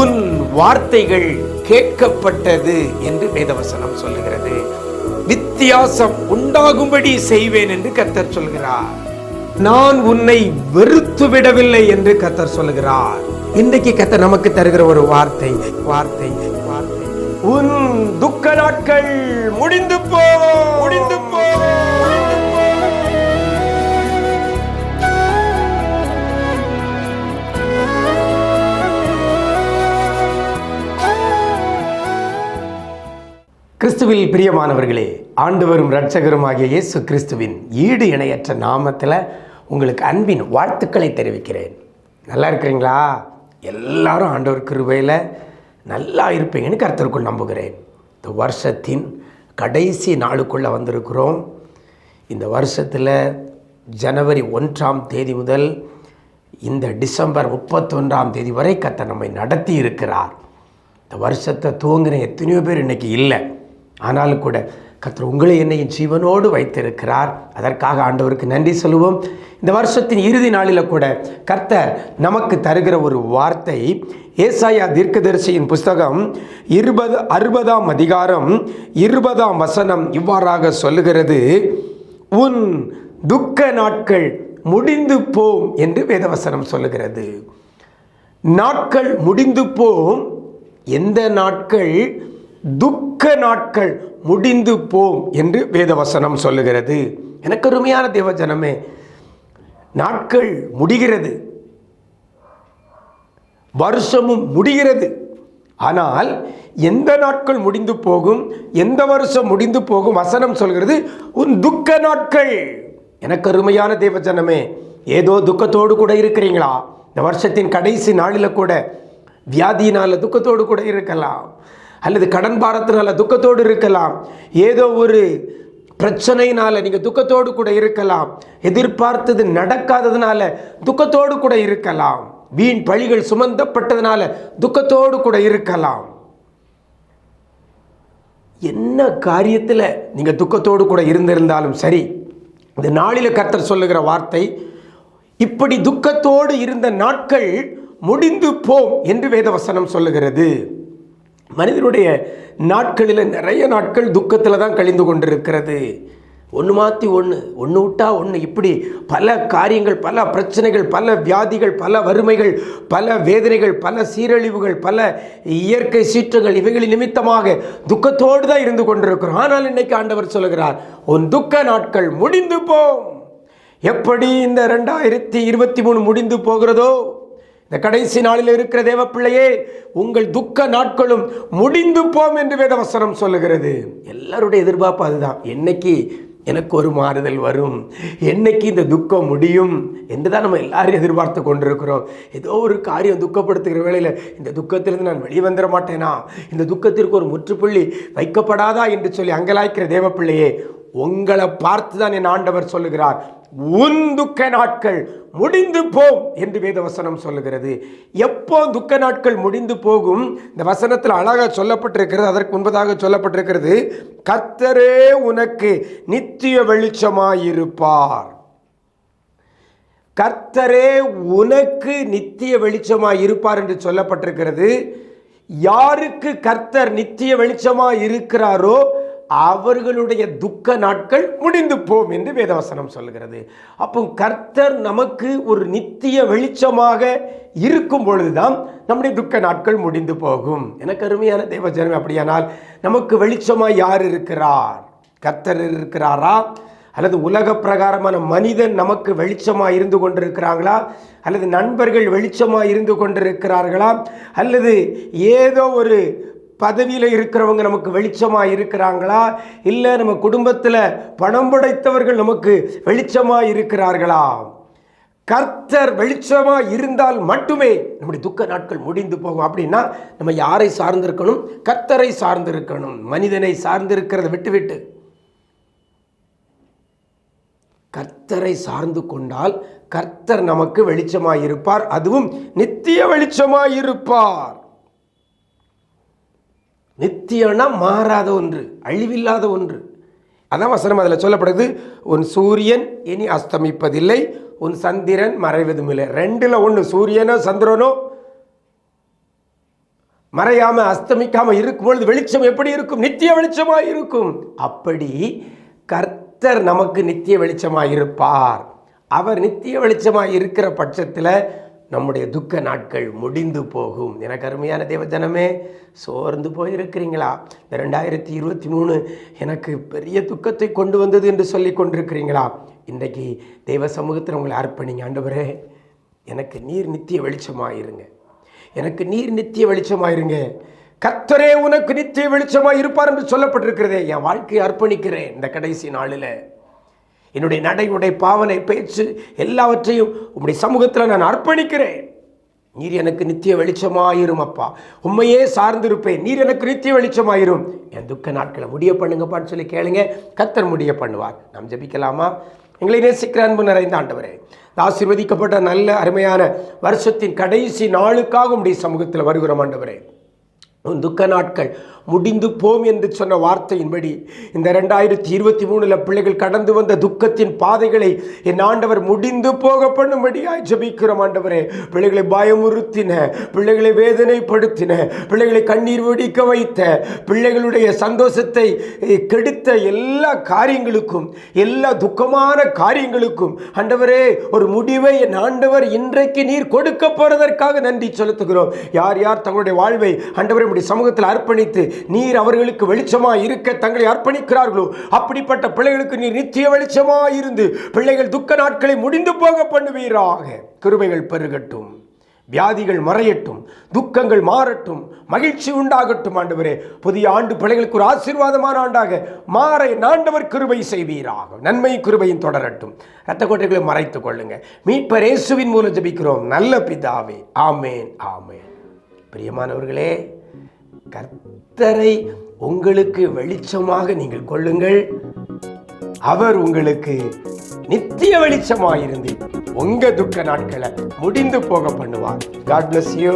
உன் வார்த்தைகள் கேட்கப்பட்டது என்று வேதவசனம் சொல்லுகிறது. வித்தியாசம் உண்டாகும்படி செய்வேன் என்று கத்தர் சொல்கிறார். நான் உன்னை வெறுத்து விடவில்லை என்று கத்தர் சொல்லுகிறார் இன்றைக்கு கத்தர் நமக்கு தருகிற ஒரு வார்த்தை வார்த்தை வார்த்தை. உன் துக்க நாட்கள் முடிந்து போ முடிந்து போ. கிறிஸ்துவில் பிரியமானவர்களே ஆண்டவரும் இரட்சகருமாகிய இயேசு கிறிஸ்துவின் ஈடு இணையற்ற நாமத்தில் உங்களுக்கு அன்பின் வாழ்த்துக்களை தெரிவிக்கிறேன். நல்லா இருக்கிறீங்களா? எல்லாரும் ஆண்டவர் கிருபையில் நல்லா இருப்பீங்கன்னு கருத்தருக்குள் நம்புகிறேன். இந்த வருஷத்தின் கடைசி நாளுக்குள்ளே வந்திருக்கிறோம். இந்த வருஷத்தில் ஜனவரி ஒன்றாம் தேதி முதல் இந்த டிசம்பர் முப்பத்தொன்றாம் தேதி வரை கர்த்தர் நம்மை நடத்தி இருக்கிறார். இந்த வருஷத்தை துவங்கின எத்தனையோ பேர் இன்னைக்கு இல்லை. ஆனாலும் கூட கர்த்தர் உங்களை என்னையும் ஜீவனோடு வைத்திருக்கிறார். அதற்காக ஆண்டவருக்கு நன்றி சொல்லுவோம். இந்த வருஷத்தின் இறுதி நாளில் கூட கர்த்தர் நமக்கு தருகிற ஒரு வார்த்தை ஏசாயா தீர்க்கதரிசியின் புஸ்தகம் இருபது அறுபதாம் அதிகாரம் இருபதாம் வசனம் இவ்வாறாக சொல்லுகிறது. உன் துக்க நாட்கள் முடிந்து போம் என்று வேதவசனம் சொல்லுகிறது. நாட்கள் முடிந்து போம் எந்த நாட்கள் துக்க நாட்கள் முடிந்து போம் என்று வேதவசனம் சொல்லுகிறது. எனக்கு அருமையான தேவஜனமே நாட்கள் முடிகிறது. வருஷமும் முடிகிறது. ஆனால் எந்த நாட்கள் முடிந்து போகும் எந்த வருஷம் முடிந்து போகும் வசனம் சொல்கிறது உன் துக்க நாட்கள். எனக்கு அருமையான தேவஜனமே ஏதோ துக்கத்தோடு கூட இருக்கிறீங்களா? இந்த வருஷத்தின் கடைசி நாளில் கூட வியாதியினால் துக்கத்தோடு கூட இருக்கலாம். அல்லது கடன் பாரத்தினால துக்கத்தோடு இருக்கலாம். ஏதோ ஒரு பிரச்சனையினால நீங்க துக்கத்தோடு கூட இருக்கலாம். எதிர்பார்த்தது நடக்காததுனால துக்கத்தோடு கூட இருக்கலாம். வீண் பழிகள் சுமந்தப்பட்டதுனால துக்கத்தோடு கூட இருக்கலாம். என்ன காரியத்தில் நீங்க துக்கத்தோடு கூட இருந்திருந்தாலும் சரி இந்த நாளில் கர்த்தர் சொல்லுகிற வார்த்தை இப்படி துக்கத்தோடு இருந்த நாட்கள் முடிந்து போம் என்று வேதவசனம் சொல்லுகிறது. மனிதனுடைய நாட்களில் நிறைய நாட்கள் துக்கத்தில் தான் கழிந்து கொண்டிருக்கிறது. ஒன்று மாற்றி ஒன்று ஒன்று விட்டா ஒன்று இப்படி பல காரியங்கள் பல பிரச்சனைகள் பல வியாதிகள் பல வறுமைகள் பல வேதனைகள் பல சீரழிவுகள் பல இயற்கை சீற்றங்கள் இவைகளின் நிமித்தமாக துக்கத்தோடு தான் இருந்து கொண்டிருக்கிறோம். ஆனால் இன்னைக்கு ஆண்டவர் சொல்கிறார் உன் துக்க நாட்கள் முடிந்து போம். எப்படி இந்த ரெண்டாயிரத்தி இருபத்தி மூணு முடிந்து போகிறதோ இந்த கடைசி நாளில் இருக்கிற தேவ பிள்ளையே உங்கள் துக்க நாட்களும் முடிந்து போம் என்று வேதவசனம் சொல்லுகிறது. எல்லாருடைய எதிர்பார்ப்பு அதுதான். என்னைக்கு எனக்கு ஒரு மாறுதல் வரும்? என்னைக்கு இந்த துக்கம் முடியும்? என்று தான் நம்ம எல்லாரும் எதிர்பார்த்து கொண்டிருக்கிறோம். ஏதோ ஒரு காரியம் துக்கப்படுத்துகிற வேளையில் இந்த துக்கத்திலிருந்து நான் வெளியே வந்துட மாட்டேனா? இந்த துக்கத்திற்கு ஒரு முற்றுப்புள்ளி வைக்கப்படாதா? என்று சொல்லி அங்கலாய்க்கிற தேவப்பிள்ளையே உங்களை பார்த்து தான் என் ஆண்டவர் சொல்லுகிறார். உன் துக்க நாட்கள் முடிந்து போம் என்று வேதவசனம் சொல்லுகிறது. எப்போ துக்க நாட்கள் முடிந்து போகும்? இந்த வசனத்தில் அழகாக சொல்லப்பட்டிருக்கிறது அதற்கு முன்பதாக சொல்லப்பட்டிருக்கிறது கர்த்தரே உனக்கு நித்திய வெளிச்சமாயிருப்பார். கர்த்தரே உனக்கு நித்திய வெளிச்சமாய் இருப்பார் என்று சொல்லப்பட்டிருக்கிறது. யாருக்கு கர்த்தர் நித்திய வெளிச்சமாக இருக்கிறாரோ அவர்களுடைய துக்க நாட்கள் முடிந்து போம் என்று வேதவசனம் சொல்கிறது அப்போ கர்த்தர் நமக்கு ஒரு நித்திய வெளிச்சமாக இருக்கும் பொழுதுதான் நம்முடைய துக்க நாட்கள் முடிந்து போகும். எனக்கு அருமையான தேவஜனம் அப்படியானால் நமக்கு வெளிச்சமாக யார் இருக்கிறார்? கர்த்தர் இருக்கிறாரா? அல்லது உலக பிரகாரமான மனிதன் நமக்கு வெளிச்சமாக இருந்து கொண்டிருக்கிறாங்களா அல்லது நண்பர்கள் வெளிச்சமாக இருந்து கொண்டிருக்கிறார்களா? அல்லது ஏதோ ஒரு பதவியில் இருக்கிறவங்க நமக்கு வெளிச்சமாக இருக்கிறாங்களா? இல்லை நம்ம குடும்பத்தில் பணம் படைத்தவர்கள் நமக்கு வெளிச்சமாக இருக்கிறார்களா? கர்த்தர் வெளிச்சமாக இருந்தால் மட்டுமே நம்முடைய துக்க நாட்கள் முடிந்து போகும். அப்படின்னா நம்ம யாரை சார்ந்திருக்கணும்? கர்த்தரை சார்ந்திருக்கணும். மனிதனை சார்ந்திருக்கிறத விட்டு விட்டு கர்த்தரை சார்ந்து கொண்டால் கர்த்தர் நமக்கு வெளிச்சமாக இருப்பார் அதுவும் நித்திய வெளிச்சமாக இருப்பார் நித்தியம்னா மாறாத ஒன்று அழிவில்லாத ஒன்று. அதான் வசனம் அதில் சொல்லப்படுது. உன் சூரியன் இனி அஸ்தமிப்பதில்லை உன் சந்திரன் மறைவதும் இல்லை ரெண்டில் ஒன்று சூரியனோ சந்திரனோ. மறையாமல் அஸ்தமிக்காமல் இருக்கும் பொழுது வெளிச்சம் எப்படி இருக்கும்? நித்திய வெளிச்சமாக இருக்கும். அப்படி கர்த்தர் நமக்கு நித்திய வெளிச்சமாக இருப்பார் அவர் நித்திய வெளிச்சமாக இருக்கிற பட்சத்தில் நம்முடைய துக்க நாட்கள் முடிந்து போகும். எனக்கு அருமையான தேவஜனமே சோர்ந்து போயிருக்கிறீங்களா? இந்த ரெண்டாயிரத்தி இருபத்தி மூணு எனக்கு பெரிய துக்கத்தை கொண்டு வந்தது என்று சொல்லி கொண்டிருக்கிறீங்களா? இன்றைக்கு தெய்வ சமூகத்தில் உங்களை அர்ப்பணிங்க. ஆண்டவரே எனக்கு நீர் நித்திய வெளிச்சமாயிருங்க. எனக்கு நீர் நித்திய வெளிச்சமாயிருங்க. கத்தரே உனக்கு நித்திய வெளிச்சமாக இருப்பார் என்று சொல்லப்பட்டிருக்கிறதே. என் வாழ்க்கையை அர்ப்பணிக்கிறேன் இந்த கடைசி நாளில். என்னுடைய நடை உடைய பாவனை பேச்சு எல்லாவற்றையும் உம்முடைய சமூகத்தில் நான் அர்ப்பணிக்கிறேன். நீர் எனக்கு நித்திய வெளிச்சமாயிரும் அப்பா. உண்மையே சார்ந்திருப்பேன். நீர் எனக்கு நித்திய வெளிச்சமாயிரும். என் துக்க நாட்களை முடிய பண்ணுங்கப்பான்னு சொல்லி கேளுங்க. கத்தர் முடிய பண்ணுவார். நாம் ஜெபிக்கலாமா? எங்களை நேசிக்கிற அன்பு நிறைந்த ஆண்டவரே ஆசிர்வதிக்கப்பட்ட ஆசீர்வதிக்கப்பட்ட நல்ல அருமையான வருஷத்தின் கடைசி நாளுக்காக உடைய சமூகத்தில் வருகிறோம் ஆண்டவரே. உன் துக்க நாட்கள் முடிந்து போம் என்று சொன்ன வார்த்தையின்படி இந்த ரெண்டாயிரத்தி இருபத்தி மூணுல பிள்ளைகள் கடந்து வந்த துக்கத்தின் பாதைகளை என் ஆண்டவர் முடிந்து போக பண்ணும்படியாய் ஜபிக்கிறோம் ஆண்டவரே. பிள்ளைகளை பயமுறுத்தின பிள்ளைகளை வேதனைப்படுத்தின பிள்ளைகளை கண்ணீர் வெடிக்க வைத்த பிள்ளைகளுடைய சந்தோஷத்தை கெடுத்த எல்லா காரியங்களுக்கும் எல்லா துக்கமான காரியங்களுக்கும் ஆண்டவரே ஒரு முடிவை என் ஆண்டவர் இன்றைக்கு நீர் கொடுக்க போறதற்காக நன்றி செலுத்துகிறோம். யார் யார் தங்களுடைய வாழ்வை ஆண்டவரை சமூகத்தில் அர்ப்பணித்து நீர் அவர்களுக்கு வெளிச்சமா இருக்க தங்களை அர்ப்பணிக்கிறார்களோ? அப்படிப்பட்ட பிள்ளைகளுக்கு நீர் நித்திய வெளிச்சமா இருந்து பிள்ளைகள் துக்க நாட்களை முடிந்து போக பண்ணுவீராக. கிருமைகள் பெருகட்டும். வியாதிகள் மறையட்டும். துக்கங்கள் மாறட்டும். மகிழ்ச்சி உண்டாகட்டும் ஆண்டவரே. புதிய ஆண்டு பிள்ளைகளுக்கு ஒரு ஆசீர்வாதமான ஆண்டாக மாற நாண்டவர் கிருபை செய்வீராக. நன்மை கிருபையும் தொடரட்டும். இரத்த கோட்டைகளை மறைத்துக் கொள்ளுங்க. மீட்பர் இயேசுவின் மூலம் ஜபிக்கிறோம். நல்ல பிதாவே. ஆமேன் ஆமேன். பிரியமானவர்களே கர்த்தரை உங்களுக்கு வெளிச்சமாக நீங்கள் கொள்ளுங்கள். அவர் உங்களுக்கு நித்திய வெளிச்சமாயிருந்து உங்க துக்க நாட்களை முடிந்து போக பண்ணுவார். God bless you